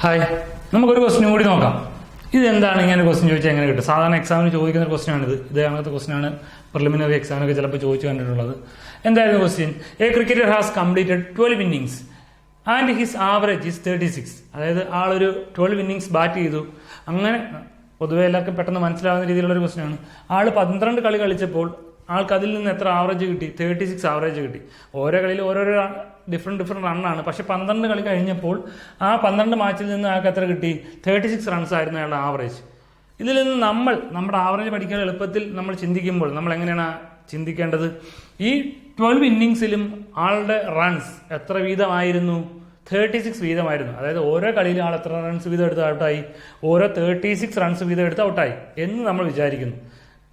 Hi നമുക്കൊരു question കൂടി നോക്കാം. ഇത് എന്താണ് ഇങ്ങനെ ക്വസ്റ്റ്യൻ ചോദിച്ചാൽ എങ്ങനെ കിട്ടും? സാധാരണ എക്സാമിന് ചോദിക്കുന്ന ക്വസ്റ്റ്യൻ ആണിത്. ഇത് അങ്ങനത്തെ ക്വസ്റ്റ്യൻ ആണ്. പ്രിലിമിനറി എക്സാമിനൊക്കെ ചിലപ്പോൾ ചോദിച്ചു കണ്ടിട്ടുള്ളത്. എന്തായിരുന്നു question a cricketer has completed twelve innings and his average is thirty six അതായത് ആളൊരു ട്വൽവ് ഇന്നിങ്സ് ബാറ്റ് ചെയ്തു. അങ്ങനെ പൊതുവെ എല്ലാവർക്കും പെട്ടെന്ന് മനസ്സിലാവുന്ന രീതിയിലുള്ള ഒരു ക്വസ്റ്റ്യനാണ് ആൾ പന്ത്രണ്ട് കളി കളിച്ചപ്പോൾ ആൾക്ക് അതിൽ നിന്ന് എത്ര ആവറേജ് കിട്ടി? തേർട്ടി സിക്സ് ആവറേജ് കിട്ടി. ഓരോ കളിയിൽ ഓരോരോ ഡിഫറെന്റ് ഡിഫറെന്റ് റണ്ണാണ് പക്ഷെ പന്ത്രണ്ട് കളി കഴിഞ്ഞപ്പോൾ ആ പന്ത്രണ്ട് മാച്ചിൽ നിന്ന് ആൾക്ക് എത്ര കിട്ടി? തേർട്ടി സിക്സ് റൺസ് ആയിരുന്നു അയാളുടെ ആവറേജ് ഇതിൽ നിന്ന് നമ്മൾ നമ്മുടെ ആവറേജ് പഠിക്കാൻ എളുപ്പത്തിൽ നമ്മൾ ചിന്തിക്കുമ്പോൾ നമ്മൾ എങ്ങനെയാണ് ചിന്തിക്കേണ്ടത്? ഈ ട്വൽവ് ഇന്നിങ്സിലും ആളുടെ റൺസ് എത്ര വീതമായിരുന്നു? Thirty six വീതമായിരുന്നു. അതായത് ഓരോ കളിയിലും ആൾ എത്ര റൺസ് വീതം എടുത്ത് ഔട്ടായി ഓരോ തേർട്ടി സിക്സ് റൺസ് വീതം എടുത്ത് ഔട്ടായി എന്ന് നമ്മൾ വിചാരിക്കുന്നു.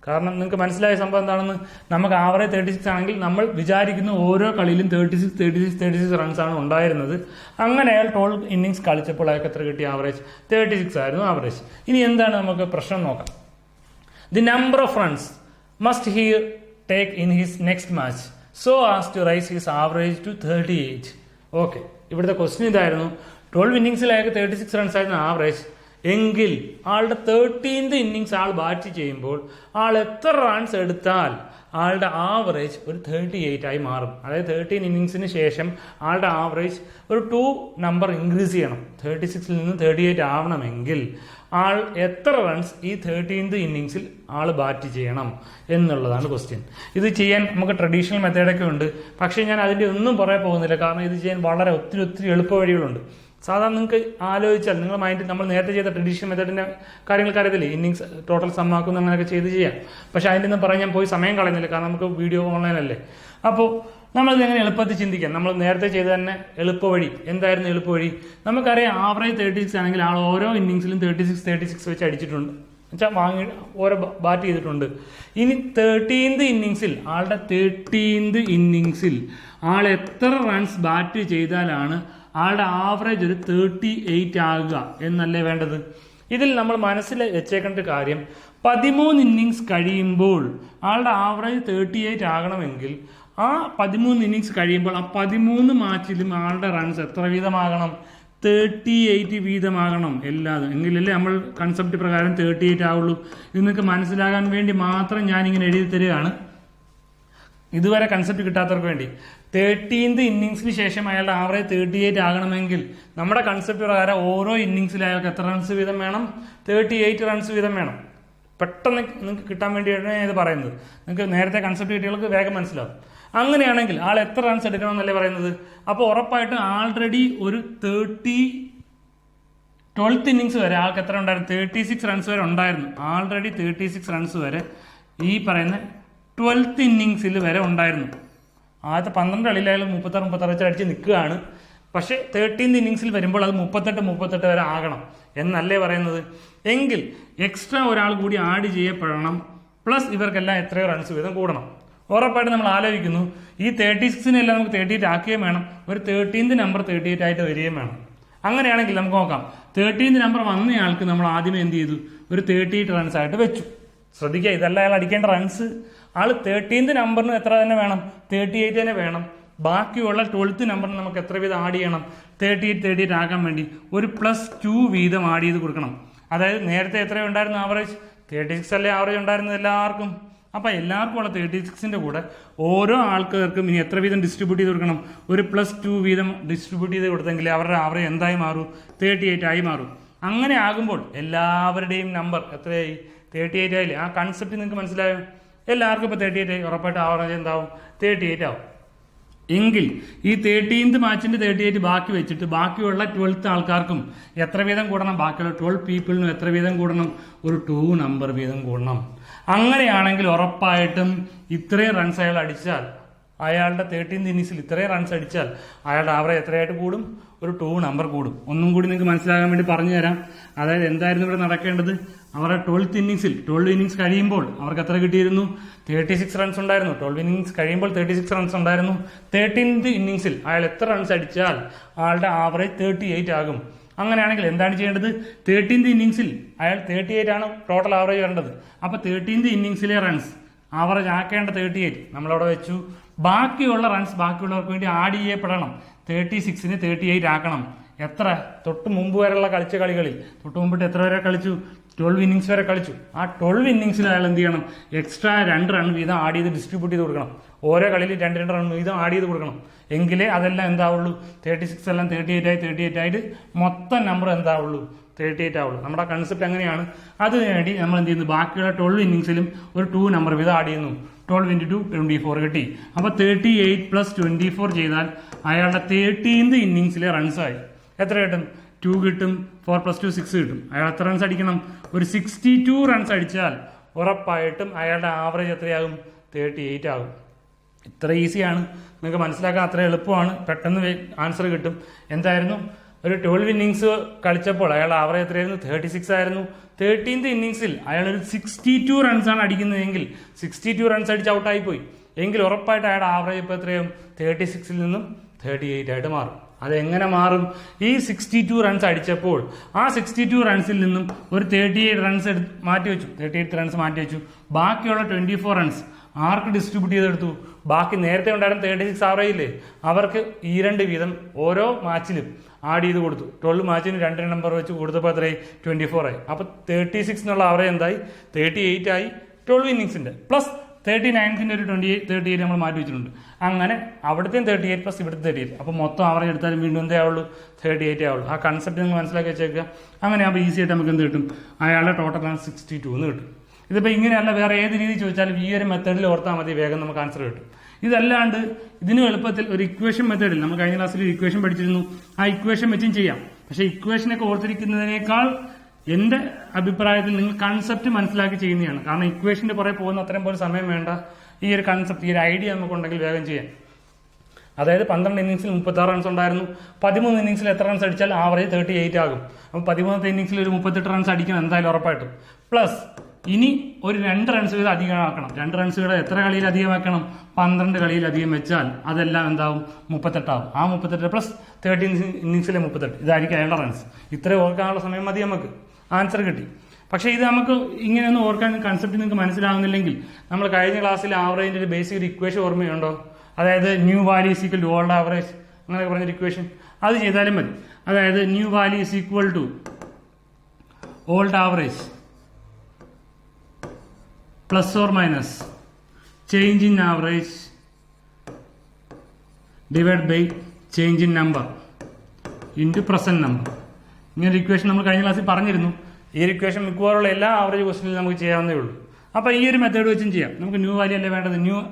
കാരണം നിങ്ങൾക്ക് മനസ്സിലായ സംഭവം എന്താണെന്ന്? നമുക്ക് ആവറേജ് തേർട്ടി സിക്സ് ആണെങ്കിൽ നമ്മൾ വിചാരിക്കുന്ന ഓരോ കളിയിലും thirty six thirty six thirty six runs ആണ് ഉണ്ടായിരുന്നത്. അങ്ങനെ അയാൾ ടോൾ ഇന്നിങ്സ് കളിച്ചപ്പോൾ അയാൾക്ക് എത്ര കിട്ടിയ ആവറേജ് തേർട്ടി സിക്സ് ആയിരുന്നു ആവറേജ് ഇനി എന്താണ് നമുക്ക് പ്രശ്നം നോക്കാം. The number of runs must he take in his next match so as to raise his average to thirty eight okay ഇവിടുത്തെ ക്വസ്റ്റ്യൻ ഇതായിരുന്നു. ട്വൽവ് ഇന്നിങ്സിൽ അയാൾക്ക് തേർട്ടി സിക്സ് റൺസ് ആയിരുന്നു ആവറേജ് എങ്കിൽ ആളുടെ തേർട്ടീൻത് ഇന്നിങ്സ് ആൾ ബാറ്റ് ചെയ്യുമ്പോൾ ആൾ എത്ര റൺസ് എടുത്താൽ ആളുടെ ആവറേജ് ഒരു തേർട്ടി എയ്റ്റ് ആയി മാറും. അതായത് തേർട്ടീൻ ഇന്നിങ്സിന് ശേഷം ആളുടെ ആവറേജ് ഒരു ടു നമ്പർ ഇൻക്രീസ് ചെയ്യണം. തേർട്ടി സിക്സിൽ നിന്ന് തേർട്ടി എയ്റ്റ് ആവണമെങ്കിൽ ആൾ എത്ര റൺസ് ഈ തേർട്ടീൻത് ഇന്നിങ്സിൽ ആൾ ബാറ്റ് ചെയ്യണം എന്നുള്ളതാണ് ക്വസ്റ്റ്യൻ ഇത് ചെയ്യാൻ നമുക്ക് ട്രഡീഷണൽ മെത്തേഡൊക്കെ ഉണ്ട്. പക്ഷേ ഞാൻ അതിന്റെ ഒന്നും പറയാൻ പോകുന്നില്ല. കാരണം ഇത് ചെയ്യാൻ വളരെ ഒത്തിരി ഒത്തിരി എളുപ്പ വഴികളുണ്ട് സാധാരണ നിങ്ങൾക്ക് ആലോചിച്ചാൽ നിങ്ങൾ മൈൻഡ് നമ്മൾ നേരത്തെ ചെയ്ത ട്രഡീഷണൽ മെത്തേഡിന്റെ കാര്യങ്ങൾക്ക് അറിയത്തില്ലേ? ഇന്നിങ്സ് ടോട്ടൽ സമ്മാക്കുന്ന അങ്ങനെയൊക്കെ ചെയ്ത് ചെയ്യാം. പക്ഷെ അതിന്റെ ഒന്നും പറയാൻ ഞാൻ പോയി സമയം കളയുന്നില്ല. കാരണം നമുക്ക് വീഡിയോ ഓൺലൈൻ അല്ലേ? അപ്പോൾ നമ്മളിത് എങ്ങനെ എളുപ്പത്തിൽ ചിന്തിക്കാം? നമ്മൾ നേരത്തെ ചെയ്ത തന്നെ എളുപ്പ വഴി എന്തായിരുന്നു എളുപ്പ വഴി നമുക്കറിയാം ആവറേജ് തേർട്ടി സിക്സ് ആണെങ്കിൽ ആൾ ഓരോ ഇന്നിങ്സിലും തേർട്ടി സിക്സ് തേർട്ടി സിക്സ് വെച്ച് അടിച്ചിട്ടുണ്ട്. വെച്ചാൽ വാങ്ങി ഓരോ ബാറ്റ് ചെയ്തിട്ടുണ്ട്. ഇനി തേർട്ടീൻത് ഇന്നിങ്സിൽ ആളുടെ തേർട്ടീൻത് ഇന്നിങ്സിൽ ആൾ എത്ര റൺസ് ബാറ്റ് ചെയ്താലാണ് ആളുടെ ആവറേജ് ഒരു തേർട്ടി എയ്റ്റ് ആകുക എന്നല്ലേ വേണ്ടത്? ഇതിൽ നമ്മൾ മനസ്സിൽ വെച്ചേക്കേണ്ട കാര്യം പതിമൂന്ന് ഇന്നിങ്സ് കഴിയുമ്പോൾ ആളുടെ ആവറേജ് തേർട്ടി എയ്റ്റ് ആകണമെങ്കിൽ ആ പതിമൂന്ന് ഇന്നിങ്സ് കഴിയുമ്പോൾ ആ പതിമൂന്ന് മാച്ചിലും ആളുടെ റൺസ് എത്ര വീതമാകണം? തേർട്ടി എയ്റ്റ് വീതമാകണം എല്ലാതും. എങ്കിലല്ലേ നമ്മൾ കൺസെപ്റ്റ് പ്രകാരം തേർട്ടി എയ്റ്റ് ആവുള്ളൂ നിങ്ങൾക്ക് മനസ്സിലാകാൻ വേണ്ടി മാത്രം ഞാനിങ്ങനെ എഴുതി തരികയാണ്. ഇതുവരെ കൺസെപ്റ്റ് കിട്ടാത്തവർക്ക് വേണ്ടി. തേർട്ടീൻത് ഇന്നിങ്സിന് ശേഷം അയാളുടെ ആവറേജ് തേർട്ടി എയ്റ്റ് ആകണമെങ്കിൽ നമ്മുടെ കൺസെപ്റ്റ് പ്രകാരം ഓരോ ഇന്നിങ്സിൽ അയാൾക്ക് എത്ര റൺസ് വീതം വേണം? തേർട്ടി എയ്റ്റ് റൺസ് വീതം വേണം. പെട്ടെന്ന് നിങ്ങൾക്ക് കിട്ടാൻ വേണ്ടിയാണ് ഇത് പറയുന്നത്. നിങ്ങൾക്ക് നേരത്തെ കൺസെപ്റ്റ് കിട്ടിയവർക്ക് വേഗം മനസ്സിലാവും. അങ്ങനെയാണെങ്കിൽ ആൾ എത്ര റൺസ് എടുക്കണം എന്നല്ലേ പറയുന്നത്? അപ്പോൾ ഉറപ്പായിട്ടും ആൾറെഡി ഒരു തേർട്ടി ട്വൽത്ത് ഇന്നിങ്സ് വരെ ആൾക്ക് എത്ര ഉണ്ടായിരുന്നു? തേർട്ടി സിക്സ് റൺസ് വരെ ഉണ്ടായിരുന്നു. ആൾറെഡി തേർട്ടി സിക്സ് റൺസ് വരെ ഈ പറയുന്ന ട്വൽത്ത് ഇന്നിങ്സിൽ വരെ ഉണ്ടായിരുന്നു. ആദ്യത്തെ പന്ത്രണ്ട് കളിയിലായാലും മുപ്പത്താറ് മുപ്പത്താറ് വെച്ച് അടിച്ച് നിൽക്കുകയാണ്. പക്ഷേ തേർട്ടീൻത് ഇന്നിങ്സിൽ വരുമ്പോൾ അത് മുപ്പത്തെട്ട് മുപ്പത്തെട്ട് വരെ ആകണം എന്നല്ലേ പറയുന്നത്? എങ്കിൽ എക്സ്ട്രാ ഒരാൾ കൂടി ആഡ് ചെയ്യപ്പെടണം. പ്ലസ് ഇവർക്കെല്ലാം എത്രയോ റൺസ് വീതം കൂടണം. ഉറപ്പായിട്ട് നമ്മൾ ആലോചിക്കുന്നു ഈ തേർട്ടി സിക്സിനെല്ലാം നമുക്ക് തേർട്ടി എയ്റ്റ് ആക്കുകയും വേണം. ഒരു തേർട്ടീൻത് നമ്പർ തേർട്ടി എയ്റ്റ് ആയിട്ട് വരികയും വേണം. അങ്ങനെയാണെങ്കിൽ നമുക്ക് നോക്കാം. തേർട്ടീൻത് നമ്പർ വന്നയാൾക്ക് നമ്മൾ ആദ്യമേ എന്ത് ചെയ്തു? ഒരു തേർട്ടി എയ്റ്റ് റൺസ് ആയിട്ട് വെച്ചു. ശ്രദ്ധിക്കുക ഇതല്ല അയാൾ അടിക്കേണ്ട റൺസ് ആൾ തേർട്ടീൻത് നമ്പറിന് എത്ര തന്നെ വേണം? തേർട്ടി എയ്റ്റ് തന്നെ വേണം. ബാക്കിയുള്ള ട്വൽത്ത് നമ്പറിന് നമുക്ക് എത്ര വീതം ആഡ് ചെയ്യണം? തേർട്ടി എയ്റ്റ് തേർട്ടി എയ്റ്റ് ആക്കാൻ വേണ്ടി ഒരു പ്ലസ് ടു വീതം ആഡ് ചെയ്ത് കൊടുക്കണം. അതായത് നേരത്തെ എത്ര ഉണ്ടായിരുന്നു ആവറേജ് തേർട്ടി സിക്സ് അല്ലേ ആവറേജ് ഉണ്ടായിരുന്നത് എല്ലാവർക്കും? അപ്പോൾ എല്ലാവർക്കും ഉള്ള തേർട്ടി സിക്സിന്റെ കൂടെ ഓരോ ആൾക്കാർക്കും ഇനി എത്ര വീതം ഡിസ്ട്രിബ്യൂട്ട് ചെയ്ത് കൊടുക്കണം? ഒരു പ്ലസ് ടു വീതം ഡിസ്ട്രിബ്യൂട്ട് ചെയ്ത് കൊടുത്തെങ്കിൽ അവരുടെ ആവറേജ് എന്തായി മാറും? തേർട്ടി എയ്റ്റ് ആയി മാറും. അങ്ങനെ ആകുമ്പോൾ എല്ലാവരുടെയും നമ്പർ എത്രയായി? തേർട്ടി എയ്റ്റ് ആയില്ലേ? ആ കൺസെപ്റ്റ് നിങ്ങൾക്ക് മനസ്സിലായോ? എല്ലാവർക്കും ഇപ്പോൾ തേർട്ടി എയ്റ്റ് ഉറപ്പായിട്ട് ആവറേജ് എന്താവും? തേർട്ടി എയ്റ്റ് ആവും. എങ്കിൽ ഈ തേർട്ടീൻത് മാച്ചിന്റെ തേർട്ടി എയ്റ്റ് ബാക്കി വെച്ചിട്ട് ബാക്കിയുള്ള ട്വൽത്ത് ആൾക്കാർക്കും എത്ര വീതം കൂടണം? ബാക്കിയുള്ള ട്വൽവ് പീപ്പിളിനും എത്ര വീതം കൂടണം? ഒരു ടു നമ്പർ വീതം കൂടണം. അങ്ങനെയാണെങ്കിൽ ഉറപ്പായിട്ടും ഇത്രയും റൺസ് അയാൾ അടിച്ചാൽ അയാളുടെ തേർട്ടീൻ ഇന്നിങ്സിൽ ഇത്രയും റൺസ് അടിച്ചാൽ അയാളുടെ ആവറേജ് എത്രയായിട്ട് കൂടും? ഒരു ടു നമ്പർ കൂടും. ഒന്നും കൂടി നിങ്ങൾക്ക് മനസ്സിലാകാൻ വേണ്ടി പറഞ്ഞു തരാം. അതായത് എന്തായിരുന്നു ഇവിടെ നടക്കേണ്ടത്? അവരുടെ ട്വൽത്ത് ഇന്നിങ്സിൽ ട്വൽവ് ഇന്നിങ്സ് കഴിയുമ്പോൾ അവർക്ക് എത്ര കിട്ടിയിരുന്നു? തേർട്ടി സിക്സ് റൺസ് ഉണ്ടായിരുന്നു. ട്വൽവ് ഇന്നിങ്സ് കഴിയുമ്പോൾ തേർട്ടി സിക്സ് റൺസ് ഉണ്ടായിരുന്നു തേർട്ടീൻത് ഇന്നിങ്സിൽ അയാൾ എത്ര റൺസ് അടിച്ചാൽ അയാളുടെ ആവറേജ് തേർട്ടി എയ്റ്റ് ആകും. അങ്ങനെയാണെങ്കിൽ എന്താണ് ചെയ്യേണ്ടത്? തേർട്ടീൻത് ഇന്നിങ്സിൽ അയാൾ തേർട്ടി എയ്റ്റ് ആണ് ടോട്ടൽ ആവറേജ് വരേണ്ടത്. അപ്പോൾ തേർട്ടീൻത് ഇന്നിങ്സിലെ റൺസ് ആവറേജ് ആക്കേണ്ട തേർട്ടി എയ്റ്റ് നമ്മളവിടെ വെച്ചു. ബാക്കിയുള്ള റൺസ് ബാക്കിയുള്ളവർക്ക് വേണ്ടി ആഡ് ചെയ്യപ്പെടണം. തേർട്ടി സിക്സിന് തേർട്ടി എയ്റ്റ് ആക്കണം. എത്ര? തൊട്ട് മുമ്പ് വരെയുള്ള കളിച്ച കളികളിൽ. തൊട്ട് മുമ്പിട്ട് എത്ര വരെ കളിച്ചു? ട്വൽവ് ഇന്നിങ്സ് വരെ കളിച്ചു. ആ ട്വൽവ് ഇന്നിങ്സിൽ അയാൾ എന്ത് ചെയ്യണം എക്സ്ട്രാ രണ്ട് റൺ വീതം ആഡ് ചെയ്ത് ഡിസ്ട്രിബ്യൂട്ട് ചെയ്ത് കൊടുക്കണം. ഓരോ കളിയിൽ രണ്ട് രണ്ട് റൺ വീതം ആഡ് ചെയ്ത് കൊടുക്കണം. എങ്കിലേ അതെല്ലാം എന്താവുള്ളൂ? തേർട്ടി സിക്സ് എല്ലാം തേർട്ടി എയ്റ്റ് ആയി തേർട്ടി എയ്റ്റ് ആയിട്ട് മൊത്തം നമ്പർ എന്താവുള്ളൂ? തേർട്ടി എയ്റ്റ് ആവുള്ളൂ. നമ്മുടെ കൺസെപ്റ്റ് അങ്ങനെയാണ്. അതിനുവേണ്ടി നമ്മൾ എന്ത് ചെയ്യുന്നു? ബാക്കിയുള്ള ട്വൽവ് ഇന്നിങ്സിലും ഒരു ടു നമ്പർ വീതം ആഡ് ചെയ്യുന്നു. Twelve into two twenty four കിട്ടി. അപ്പോൾ thirty eight plus twenty four ചെയ്താൽ അയാളുടെ തേർട്ടീൻത് ഇന്നിങ്സിലെ റൺസായി എത്ര കിട്ടും? ടു കിട്ടും ഫോർ പ്ലസ് ടു സിക്സ് കിട്ടും. അയാൾ എത്ര റൺസ് അടിക്കണം? ഒരു സിക്സ്റ്റി ടു റൺസ് അടിച്ചാൽ ഉറപ്പായിട്ടും അയാളുടെ ആവറേജ് എത്രയാകും? തേർട്ടി എയ്റ്റ് ആകും. ഇത്ര ഈസിയാണ് നിങ്ങൾക്ക് മനസ്സിലാക്കാൻ അത്ര എളുപ്പമാണ്. പെട്ടെന്ന് ആൻസർ കിട്ടും. എന്തായിരുന്നു? ഒരു ട്വൽവ് ഇന്നിങ്സ് കളിച്ചപ്പോൾ അയാളുടെ ആവറേജ് എത്രയായിരുന്നു? തേർട്ടി സിക്സ് ആയിരുന്നു. തേർട്ടീൻത് ഇന്നിങ്സിൽ അയാൾ ഒരു സിക്സ്റ്റി ടു റൺസാണ് അടിക്കുന്നതെങ്കിൽ സിക്സ്റ്റി ടു റൺസ് അടിച്ച് ഔട്ടായി പോയി എങ്കിൽ ഉറപ്പായിട്ട് അയാളുടെ ആവറേജ് ഇപ്പോൾ എത്രയും തേർട്ടി സിക്സിൽ നിന്നും തേർട്ടി എയ്റ്റ് ആയിട്ട് മാറും. അതെങ്ങനെ മാറും? ഈ സിക്സ്റ്റി ടു റൺസ് അടിച്ചപ്പോൾ ആ സിക്സ്റ്റി ടു റൺസിൽ നിന്നും ഒരു തേർട്ടി എയ്റ്റ് റൺസ് മാറ്റി വെച്ചു തേർട്ടി എയ്റ്റ് റൺസ് മാറ്റി വെച്ചു ബാക്കിയുള്ള ട്വന്റി ഫോർ റൺസ് ആർക്ക് ഡിസ്ട്രിബ്യൂട്ട് ചെയ്തെടുത്തു? ബാക്കി നേരത്തെ ഉണ്ടായിരുന്ന തേർട്ടി സിക്സ് ആറേയില്ലേ അവർക്ക് ഈ രണ്ട് വീതം ഓരോ മാച്ചിലും ആഡ് ചെയ്ത് കൊടുത്തു. ട്വൽവ് മാച്ചിന് രണ്ട് നമ്പർ വെച്ച് കൊടുത്തപ്പോൾ എത്രയായി? ട്വന്റി ഫോർ ആയി. അപ്പോൾ തേർട്ടി സിക്സ് എന്നുള്ള ആവറേജ് എന്തായി? തേർട്ടി എയ്റ്റ് ആയി ട്വൽവ് ഇന്നിങ്സിന്റെ പ്ലസ് തേർട്ടി നയൻസിന്റെ ഒരു ട്വന്റി തേർട്ടി എയ്റ്റ് നമ്മൾ മാറ്റി വെച്ചിട്ടുണ്ട്. അങ്ങനെ അവിടുത്തെയും തേർട്ടി എയ്റ്റ് പ്ലസ് ഇവിടുത്തെ തേർട്ടി എയ്റ്റ് അപ്പോൾ മൊത്തം ആവറേജ് എടുത്താലും വീണ്ടും എന്തേ ആവുള്ളൂ? തേർട്ടി എയ്റ്റ് ആവുള്ളൂ. ആ കൺസെപ്റ്റ് നിങ്ങൾ മനസ്സിലാക്കി വെച്ചേക്കുക. അങ്ങനെ അപ്പോൾ ഈസി ആയിട്ട് നമുക്ക് എന്ത് കിട്ടും? അയാളുടെ ടോട്ടൽ ആണ് സിക്സ്റ്റി ടു എന്ന് കിട്ടും. ഇതിപ്പോൾ ഇങ്ങനെയല്ല വേറെ ഏത് രീതി ചോദിച്ചാലും ഈ ഒരു മെത്തേഡിൽ ഓർത്താൽ മതി വേഗം നമുക്ക് ആൻസർ കിട്ടും. ഇതല്ലാണ്ട് ഇതിന് എളുപ്പത്തിൽ ഒരു ഇക്വേഷൻ മെത്തേഡിൽ നമ്മൾ കഴിഞ്ഞ ക്ലാസ്സിൽ ഒരു ഇക്വേഷൻ പഠിച്ചിരുന്നു. ആ ഇക്വേഷൻ വെച്ചും ചെയ്യാം. പക്ഷേ ഇക്വേഷനൊക്കെ ഓർത്തിരിക്കുന്നതിനേക്കാൾ എന്റെ അഭിപ്രായത്തിൽ നിങ്ങൾ കൺസെപ്റ്റ് മനസ്സിലാക്കി ചെയ്യുന്നതാണ്. കാരണം ഇക്വേഷന്റെ പുറകെ പോകുന്ന അത്രയും പോലും സമയം വേണ്ട. ഈ ഒരു കൺസെപ്റ്റ് ഈ ഒരു ഐഡിയ നമുക്കുണ്ടെങ്കിൽ വേഗം ചെയ്യാം. അതായത് പന്ത്രണ്ട് ഇന്നിങ്സിൽ മുപ്പത്തി ആറ് റൺസ് ഉണ്ടായിരുന്നു. പതിമൂന്ന് ഇന്നിങ്സിൽ എത്ര റൺസ് അടിച്ചാൽ ആവറേജ് തേർട്ടി എയ്റ്റ് ആകും. അപ്പോൾ പതിമൂന്നത്തെ ഇന്നിങ്സിൽ ഒരു മുപ്പത്തെട്ട് റൺസ് അടിക്കണം എന്തായാലും ഉറപ്പായിട്ടും. പ്ലസ് ഇനി ഒരു രണ്ട് റൺസ് വീതം അധികമാക്കണം. രണ്ട് റൺസ് വീതം എത്ര കളിയിൽ അധികമാക്കണം? പന്ത്രണ്ട് കളിയിൽ അധികം വെച്ചാൽ അതെല്ലാം എന്താവും? മുപ്പത്തെട്ടാവും. ആ മുപ്പത്തെട്ട് പ്ലസ് തേർട്ടീൻ ഇന്നിങ്സിലെ മുപ്പത്തെട്ട്. ഇതായിരിക്കും അയാളുടെ റൺസ് ഇത്രയും ഓർക്കാനുള്ള സമയം മതി നമുക്ക്. ആൻസർ കിട്ടി. പക്ഷേ ഇത് നമുക്ക് ഇങ്ങനെയൊന്നും ഓർക്കാൻ കൺസെപ്റ്റ് നിങ്ങൾക്ക് മനസ്സിലാവുന്നില്ലെങ്കിൽ നമ്മൾ കഴിഞ്ഞ ക്ലാസ്സിൽ ആവറേജിന്റെ ഒരു ബേസിക് ഒരു ഇക്വേഷൻ ഓർമ്മയുണ്ടോ? അതായത് new value is equal to old average അങ്ങനെ പറഞ്ഞൊരു ഇക്വേഷൻ അത് ചെയ്താലും മതി. അതായത് new value is equal to old average plus or minus change in average divide by change in number into present number ഇങ്ങനെ ഇക്വേഷൻ നമ്മൾ കഴിഞ്ഞ ക്ലാസ്സിൽ പറഞ്ഞിരുന്നു. ഈ ഇക്വേഷൻ മിക്കവാറുള്ള എല്ലാ ആവറേജ് ക്വസ്റ്റിനും നമുക്ക് ചെയ്യാവുന്നേ ഉള്ളൂ. അപ്പോൾ ഈ ഒരു മെത്തേഡ് വെച്ചും ചെയ്യാം. നമുക്ക് ന്യൂ വാല്യൂ അല്ലേ വേണ്ടത്? ന്യൂ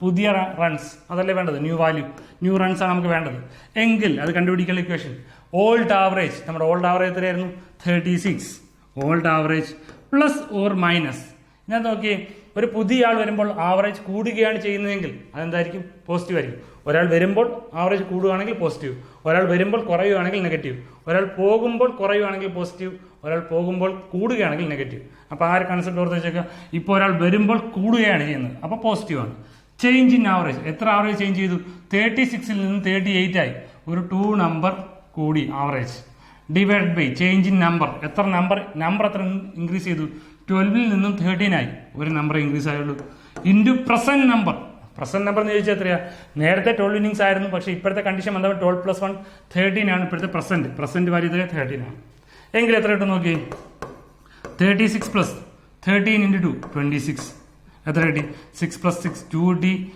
പുതിയ റൺസ് അതല്ലേ വേണ്ടത്? ന്യൂ വാല്യൂ ന്യൂ റൺസ് ആണ് നമുക്ക് വേണ്ടത്. എങ്കിൽ അത് കണ്ടുപിടിക്കാനുള്ള ഇക്വേഷൻ ഓൾഡ് ആവറേജ് നമ്മുടെ ഓൾഡ് ആവറേജ് എത്രയായിരുന്നു? Thirty six old average plus or minus ഇതിനകത്ത് നോക്കി ഒരു പുതിയ ആൾ വരുമ്പോൾ ആവറേജ് കൂടുകയാണ് ചെയ്യുന്നതെങ്കിൽ അതെന്തായിരിക്കും? പോസിറ്റീവ് ആയിരിക്കും. ഒരാൾ വരുമ്പോൾ ആവറേജ് കൂടുകയാണെങ്കിൽ പോസിറ്റീവ് ഒരാൾ വരുമ്പോൾ കുറയുകയാണെങ്കിൽ നെഗറ്റീവ് ഒരാൾ പോകുമ്പോൾ കുറയുകയാണെങ്കിൽ പോസിറ്റീവ് ഒരാൾ പോകുമ്പോൾ കൂടുകയാണെങ്കിൽ നെഗറ്റീവ് അപ്പോൾ ആ ഒരു കൺസെപ്റ്റ് ഓർത്ത് വെച്ചേക്കുക. ഇപ്പോൾ ഒരാൾ വരുമ്പോൾ കൂടുകയാണ് ചെയ്യുന്നത്. അപ്പോൾ പോസിറ്റീവാണ് ചേഞ്ച് ഇൻ ആവറേജ് എത്ര ആവറേജ് ചേഞ്ച് ചെയ്തു? തേർട്ടി സിക്സിൽ നിന്ന് തേർട്ടി എയ്റ്റ് ആയി. ഒരു ടു നമ്പർ കൂടി average divide by change in number എത്ര നമ്പർ നമ്പർ എത്ര ഇൻക്രീസ് ചെയ്തു? ട്വൽവിൽ നിന്നും തേർട്ടീൻ ആയി. ഒരു നമ്പർ ഇൻക്രീസ് ആയുള്ളൂ. Into present number present number എന്ന് ചോദിച്ചാൽ എത്രയാ? നേരത്തെ ട്വൽവ് ഇന്നിങ്സ് ആയിരുന്നു പക്ഷേ ഇപ്പോഴത്തെ കണ്ടീഷൻ വന്നപ്പോൾ ട്വൽവ് പ്ലസ് വൺ തേർട്ടീൻ ആണ് ഇപ്പോഴത്തെ പ്രസന്റ് പ്രസന്റ് വാല്യൂ തേർട്ടീൻ ആണ്. എങ്കിൽ എത്ര കിട്ടും നോക്കി thirty six plus thirteen into two twenty six എത്ര കിട്ടി? സിക്സ് പ്ലസ് സിക്സ് ടു കിട്ടി.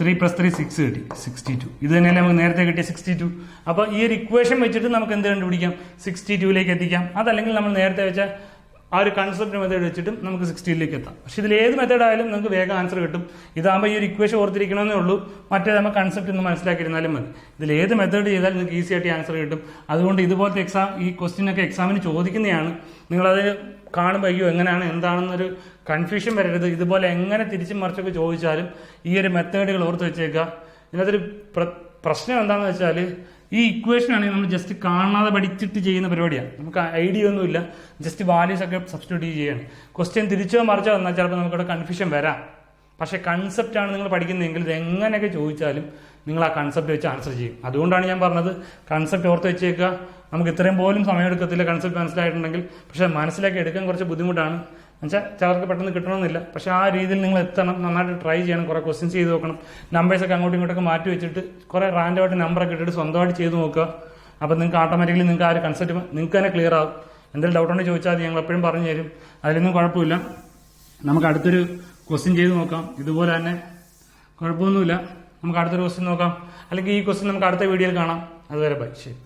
ത്രീ പ്ലസ് ത്രീ സിക്സ് കിട്ടി. സിക്സ്റ്റി ടു ഇത് തന്നെയല്ലേ നമുക്ക് നേരത്തെ കിട്ടിയ സിക്സ്റ്റി ടു അപ്പോൾ ഈ ഒരു ഇക്വേഷൻ വെച്ചിട്ട് നമുക്ക് എന്ത് കണ്ടുപിടിക്കാം? സിക്സ്റ്റി ടുവിലേക്ക് എത്തിക്കാം. അതല്ലെങ്കിൽ നമ്മൾ നേരത്തെ വെച്ച ആ ഒരു കൺസെപ്റ്റ് മെത്തേഡ് വെച്ചിട്ടും നമുക്ക് സിക്സ്റ്റീനിലേക്ക് എത്താം. പക്ഷെ ഇതിൽ ഏത് മെത്തേഡ് ആയാലും നിങ്ങൾക്ക് വേഗം ആൻസർ കിട്ടും. ഇതാകുമ്പോൾ ഈ ഒരു ഇക്വേഷൻ ഓർത്തിരിക്കണമെന്നേ ഉള്ളൂ. മറ്റേ നമ്മൾ കൺസെപ്റ്റ് ഒന്ന് മനസ്സിലാക്കിയിരുന്നാലും മതി. ഇതിൽ ഏത് മെത്തേഡ് ചെയ്താലും നിങ്ങൾക്ക് ഈസി ആയിട്ട് ആൻസർ കിട്ടും. അതുകൊണ്ട് ഇതുപോലത്തെ എക്സാം ഈ ക്വസ്റ്റ്യൻ ഒക്കെ എക്സാമിന് ചോദിക്കുന്നതാണ്. നിങ്ങളത് കാണുമ്പോൾ അയ്യോ എങ്ങനെയാണ് എന്താണെന്നൊരു കൺഫ്യൂഷൻ വരരുത്. ഇതുപോലെ എങ്ങനെ തിരിച്ചും മറിച്ചൊക്കെ ചോദിച്ചാലും ഈ ഒരു മെത്തേഡുകൾ ഓർത്ത് വെച്ചേക്കുക. ഇതിനകത്തൊരു പ്രശ്നം എന്താണെന്ന് വെച്ചാൽ ഈ ഇക്വേഷൻ ആണെങ്കിൽ നമ്മൾ ജസ്റ്റ് കാണാതെ പഠിച്ചിട്ട് ചെയ്യുന്ന പരിപാടിയാണ് നമുക്ക് ഐഡിയ ഒന്നുമില്ല ജസ്റ്റ് വാല്യൂസ് ഒക്കെ സബ്സ്റ്റിറ്റ്യൂട്ട് ചെയ്യാണ്. ക്വസ്റ്റ്യൻ തിരിച്ചോ മറിച്ചോ വന്നാൽ ചിലപ്പോൾ നമുക്കവിടെ കൺഫ്യൂഷൻ വരാം. പക്ഷേ കൺസെപ്റ്റ് ആണ് നിങ്ങൾ പഠിക്കുന്നതെങ്കിൽ ഇത് എങ്ങനെയൊക്കെ ചോദിച്ചാലും നിങ്ങൾ ആ കൺസെപ്റ്റ് വെച്ച് ആൻസർ ചെയ്യും. അതുകൊണ്ടാണ് ഞാൻ പറഞ്ഞത് കൺസെപ്റ്റ് ഓർത്ത് വെച്ചേക്കുക. നമുക്ക് ഇത്രയും പോലും സമയമെടുക്കത്തില്ല കൺസെപ്റ്റ് മനസ്സിലായിട്ടുണ്ടെങ്കിൽ. പക്ഷേ മനസ്സിലാക്കി എടുക്കാൻ കുറച്ച് ബുദ്ധിമുട്ടാണ്. എന്നുവെച്ചാൽ ചിലർക്ക് പെട്ടെന്ന് കിട്ടണമെന്നില്ല. പക്ഷേ ആ രീതിയിൽ നിങ്ങൾ എത്തണം. നന്നായിട്ട് ട്രൈ ചെയ്യണം. കുറേ ക്വസ്റ്റ്യൻസ് ചെയ്ത് നോക്കണം. നമ്പേഴ്സൊക്കെ അങ്ങോട്ടും ഇങ്ങോട്ടൊക്കെ മാറ്റി വെച്ചിട്ട് കുറേ റാൻഡമായിട്ട് നമ്പറൊക്കെ ഇട്ടിട്ട് സ്വന്തമായിട്ട് ചെയ്ത് നോക്കുക. അപ്പോൾ നിങ്ങൾക്ക് ഓട്ടോമാറ്റിക്കലി നിങ്ങൾക്ക് ആ ഒരു കൺസെപ്റ്റ് നിങ്ങൾക്ക് തന്നെ ക്ലിയർ ആകും എന്തെങ്കിലും ഡൗട്ട് ഉണ്ടെങ്കിൽ ചോദിച്ചാൽ മതി. ഞങ്ങൾ എപ്പോഴും പറഞ്ഞു തരും. അതിലൊന്നും കുഴപ്പമില്ല. നമുക്ക് അടുത്തൊരു ക്വസ്റ്റ്യൻ ചെയ്ത് നോക്കാം. ഇതുപോലെ തന്നെ കുഴപ്പമൊന്നുമില്ല. നമുക്ക് അടുത്തൊരു ക്വസ്റ്റ്യൻ നോക്കാം. അല്ലെങ്കിൽ ഈ ക്വസ്റ്റ്യൻ നമുക്ക് അടുത്ത വീഡിയോയിൽ കാണാം. അതുവരെ ബൈ ശരി.